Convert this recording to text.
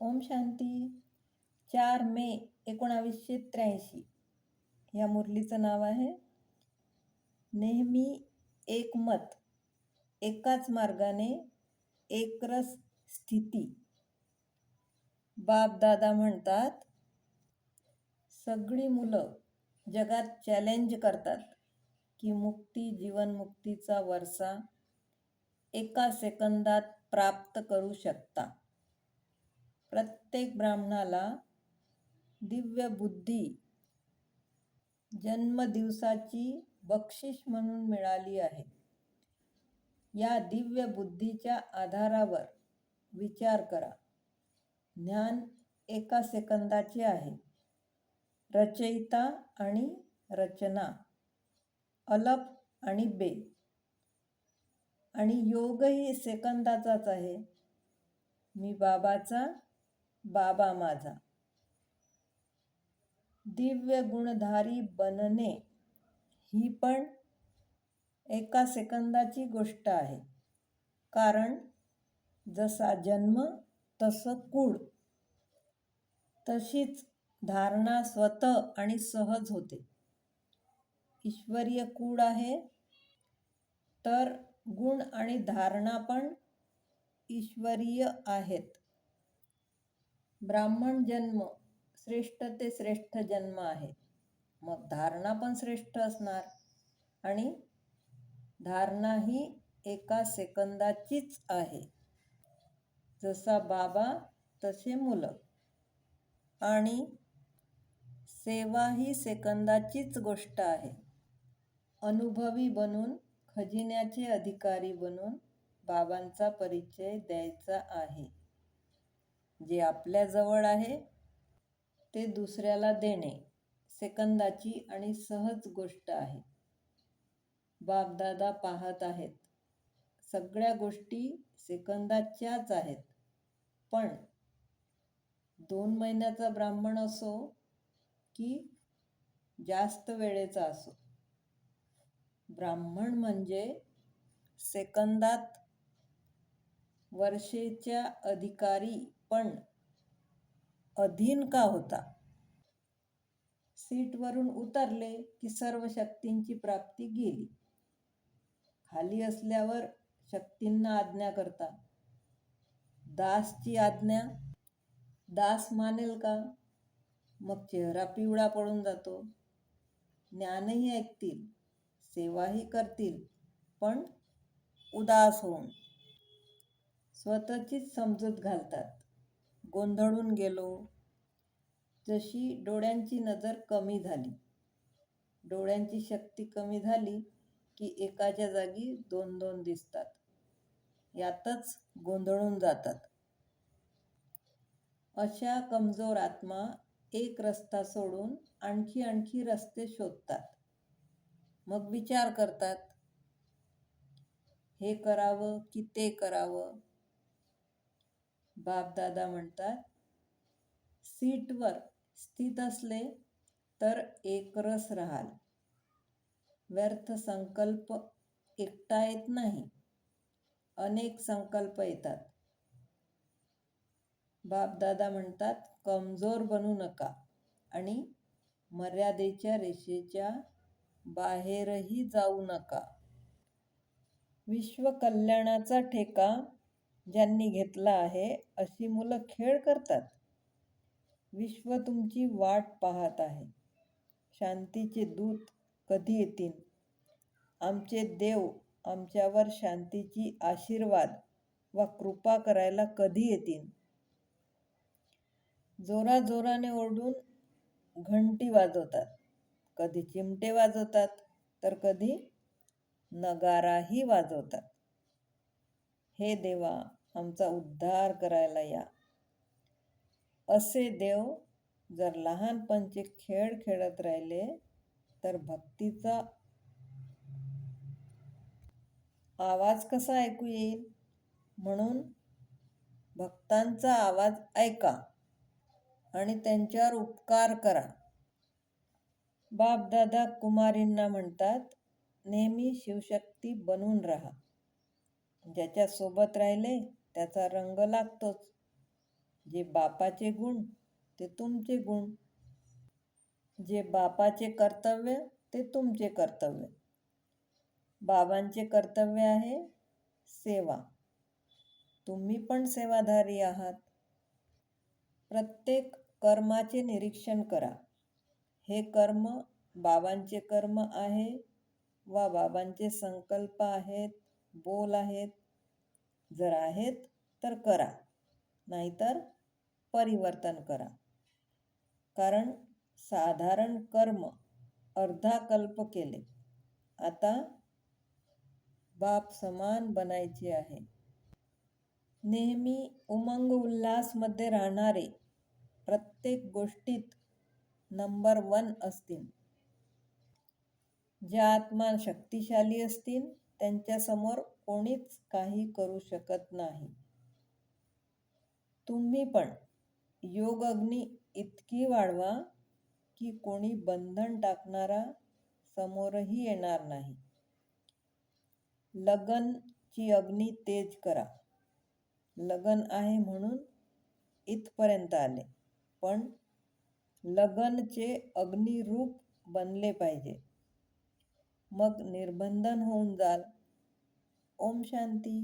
ओम शांती. चार मे एकोणावीसशे त्र्याऐंशी. या मुरलीचं नाव आहे. नेहमी एकमत एकाच मार्गाने एकरस स्थिती. बाप दादा म्हणतात सगळी मुलं जगात चॅलेंज करतात की मुक्ती जीवनमुक्तीचा वरसा एका सेकंदात प्राप्त करू शकता. प्रत्येक ब्राह्मणाला दिव्य बुद्धी जन्मदिवसाची बक्षीस म्हणून मिळाली आहे. या दिव्य बुद्धीच्या आधारावर विचार करा. ज्ञान एका सेकंदाचे आहे. रचयिता आणि रचना अलप आणि बे आणि योगही सेकंदाचाच आहे. मी बाबाचा बाबा माझा. दिव्य गुणधारी बनणे ही पण एका सेकंदाची गोष्ट आहे. कारण जसा जन्म तसं कूळ. तशीच धारणा स्वतः आणि सहज होते. ईश्वरीय कूड आहे तर गुण आणि धारणा पण ईश्वरीय आहेत. ब्राह्मण जन्म श्रेष्ठ ते श्रेष्ठ जन्म आहे. मग धारणा पण श्रेष्ठ असणार. आणि धारणा ही एका सेकंदाचीच आहे. जसा बाबा तसे मुलं. आणि सेवा ही सेकंदाचीच गोष्ट आहे. अनुभवी बनून खजिन्याचे अधिकारी बनून बाबांचा परिचय द्यायचा आहे. जे आपल्याजवळ आहे ते दुसऱ्याला देणे सेकंदाची आणि सहज गोष्ट आहे. बापदादा पाहत आहेत. सगळ्या गोष्टी सेकंदाच्याच आहेत. पण दोन महिन्याचा ब्राह्मण असो की जास्त वेळेचा असो. ब्राह्मण म्हणजे सेकंदात वर्षेच्या अधिकारी पण अधीन का होता? सीटवरून उतरले की सर्व शक्तींची प्राप्ती गेली. खाली असल्यावर शक्तींना आज्ञा करता. दासची आज्ञा? दास मानेल का? मग चेहरा पिवळा पडून जातो. ज्ञानही ऐकतील सेवाही करतील पण उदास होऊन. स्वतःचीच समजूत घालतात. गोंधळून गेलो. जशी डोळ्यांची नजर कमी झाली. डोळ्यांची शक्ती कमी झाली की एकाच्या जागी दोन दोन दिसतात. यातच गोंधळून जातात. अशा कमजोर आत्मा एक रस्ता सोडून आणखी आणखी रस्ते शोधतात. मग विचार करतात हे करावं की ते करावं? बापदादा म्हणतात सीटवर स्थित असले तर एकरस राहाल. व्यर्थ संकल्प एकटा येत नाही. अनेक संकल्प येतात. बापदादा म्हणतात कमजोर बनू नका आणि मर्यादेच्या रेषेच्या बाहेरही जाऊ नका. विश्वकल्याणाचा ठेका ज्यांनी घेतला आहे अशी मुलं खेळ करतात. विश्व तुमची वाट पाहत आहे. शांतीचे दूत कधी येतील? आमचे देव आमच्यावर शांतीची आशीर्वाद व कृपा करायला कधी येतील? जोराजोराने ओरडून घंटी वाजवतात. कधी चिमटे वाजवतात तर कधी नगाराही वाजवतात. हे देवा आमचा उद्धार करायला या. असे देव जर लहानपणचे खेळ खेळत राहिले तर भक्तीचा आवाज कसा ऐकू येईल? म्हणून भक्तांचा आवाज ऐका आणि त्यांच्यावर उपकार करा. बापदादा कुमारींना म्हणतात नेहमी शिवशक्ती बनून राहा. ज्याच्यासोबत राहिले त्याचा रंग लागतोच. जे बापाचे गुण ते तुमचे गुण. जे बापाचे कर्तव्य ते तुमचे कर्तव्य. बाबांचे कर्तव्य आहे सेवा. तुम्ही पण सेवाधारी आहात. प्रत्येक कर्माचे निरीक्षण करा. हे कर्म बाबांचे कर्म आहे वा बाबांचे संकल्प आहेत बोल आहेत जर आहेत तर करा. नाहीतर परिवर्तन करा. कारण साधारण कर्म अर्धाकल्प केले. आता बाप समान बनायचे आहे. नेहमी उमंग उल्हासमध्ये राहणारे प्रत्येक गोष्टीत नंबर वन असतील. ज्या आत्मा शक्तिशाली असतील त्यांच्यासमोर कोणीच काही करू शकत नाही. तुम्ही पण योग अग्नी इतकी वाढवा की कोणी बंधन टाकणारा समोरही येणार नाही. लगनची अग्नी तेज करा. लगन आहे म्हणून इथपर्यंत आले. पण लगनचे अग्निरूप बनले पाहिजे. मग निर्बंधन होऊन जाल. ओम शांती.